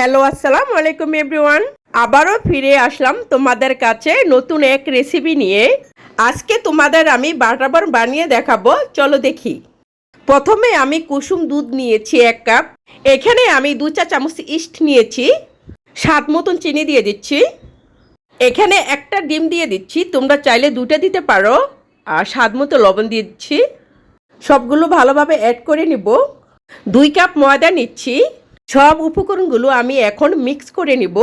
Hello, আসসালামু আলাইকুম everyone. আবারও ফিরে আসলাম তোমাদের কাছে নতুন এক রেসিপি নিয়ে। আজকে তোমাদের আমি বাটার বানিয়ে দেখাবো, চলো দেখি। প্রথমে আমি কুসুম দুধ নিয়েছি এক কাপ। এখানে আমি দু চা চামচ ইস্ট নিয়েছি। স্বাদ মতন চিনি দিয়ে দিচ্ছি। এখানে একটা ডিম দিয়ে দিচ্ছি, তোমরা চাইলে দুটো দিতে পারো। আর স্বাদ মতো লবণ দিয়ে দিচ্ছি। সবগুলো ভালোভাবে অ্যাড করে নিব। দুই কাপ ময়দা নিচ্ছি। সব উপকরণগুলো আমি এখন মিক্স করে নিব।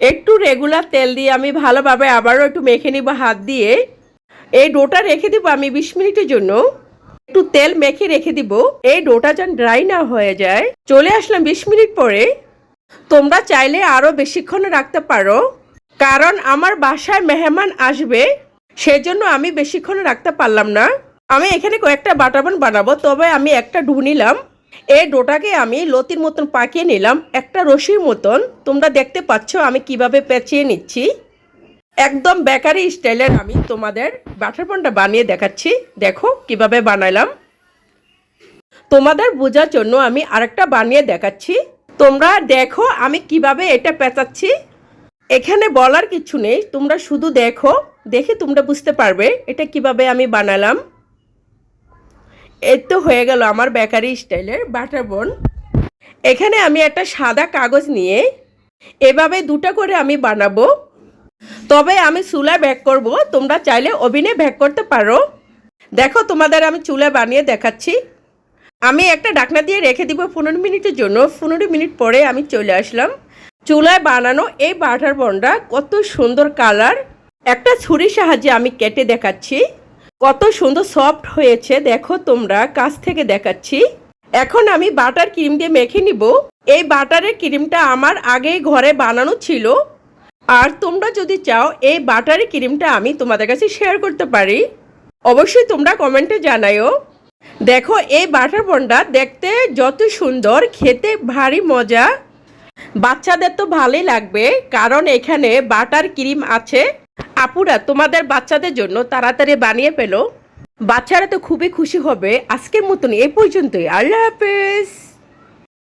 একটু রেগুলার তেল দিয়ে আমি ভালোভাবে আবারও একটু মেখে নিব হাত দিয়ে। এই ডোটা রেখে দিব আমি বিশ মিনিটের জন্য। একটু তেল মেখে রেখে দিব। এই ডোটা যেন ড্রাই না হয়ে যায়। চলে আসলাম বিশ মিনিট পরে। তোমরা চাইলে আরও বেশিক্ষণ রাখতে পারো। কারণ আমার বাসায় মেহমান আসবে, সেজন্য আমি বেশিক্ষণ রাখতে পারলাম না। আমি এখানে কয়েকটা বাটাবান বানাবো, তবে আমি একটা ডু নিলাম। এই ডোটাকে আমি লতির মতন পাকিয়ে নিলাম। একটা রশির মতন। তোমরা দেখতে পাচ্ছ আমি কীভাবে পেঁচিয়ে নিচ্ছি। একদম বেকারি স্টাইলের আমি তোমাদের বাটার পানটা বানিয়ে দেখাচ্ছি। দেখো কীভাবে বানাইলাম তোমাদের বোঝার জন্য আমি আরেকটা বানিয়ে দেখাচ্ছি। তোমরা দেখো আমি কীভাবে এটা পেঁচাচ্ছি। এখানে বলার কিছু নেই। তোমরা শুধু দেখো। দেখে তোমরা বুঝতে পারবে এটা কীভাবে আমি বানালাম। এই তো হয়ে গেল আমার বেকারি স্টাইলের বাটার বোন। এখানে আমি একটা সাদা কাগজ নিয়ে এভাবে দুটো করে আমি বানাবো। তবে আমি চুলায় ব্যাক করব, তোমরা চাইলে ওভেনে ব্যাক করতে পারো। দেখো তোমাদের আমি চুলা বানিয়ে দেখাচ্ছি। আমি একটা ডাকনা দিয়ে রেখে দিব পনেরো মিনিটের জন্য। পনেরো মিনিট পরে আমি চলে আসলাম। চুলায় বানানো এই বাটার বনটা কত সুন্দর কালার। একটা ছুরির সাহায্যে আমি কেটে দেখাচ্ছি। কত সুন্দর সফট হয়েছে, দেখো তোমরা, কাছ থেকে দেখাচ্ছি। এখন আমি বাটার ক্রিম দিয়ে মেখে নিব। এই বাটারের ক্রিমটা আমার আগেই ঘরে বানানো ছিল। আর তোমরা যদি চাও, এই বাটারের ক্রিমটা আমি তোমাদের কাছে শেয়ার করতে পারি। অবশ্যই তোমরা কমেন্টে জানাইও দেখো, এই বাটার বনটা দেখতে যত সুন্দর, খেতে ভারী মজা। বাচ্চাদের তো ভালোই লাগবে, কারণ এখানে বাটার ক্রিম আছে। আপুরা তোমাদের বাচ্চাদের জন্য তাড়াতাড়ি বানিয়ে পেল বাচ্চারা তো খুবই খুশি হবে। আজকের মতন এই পর্যন্তই। আল্লাহ হাফেজ।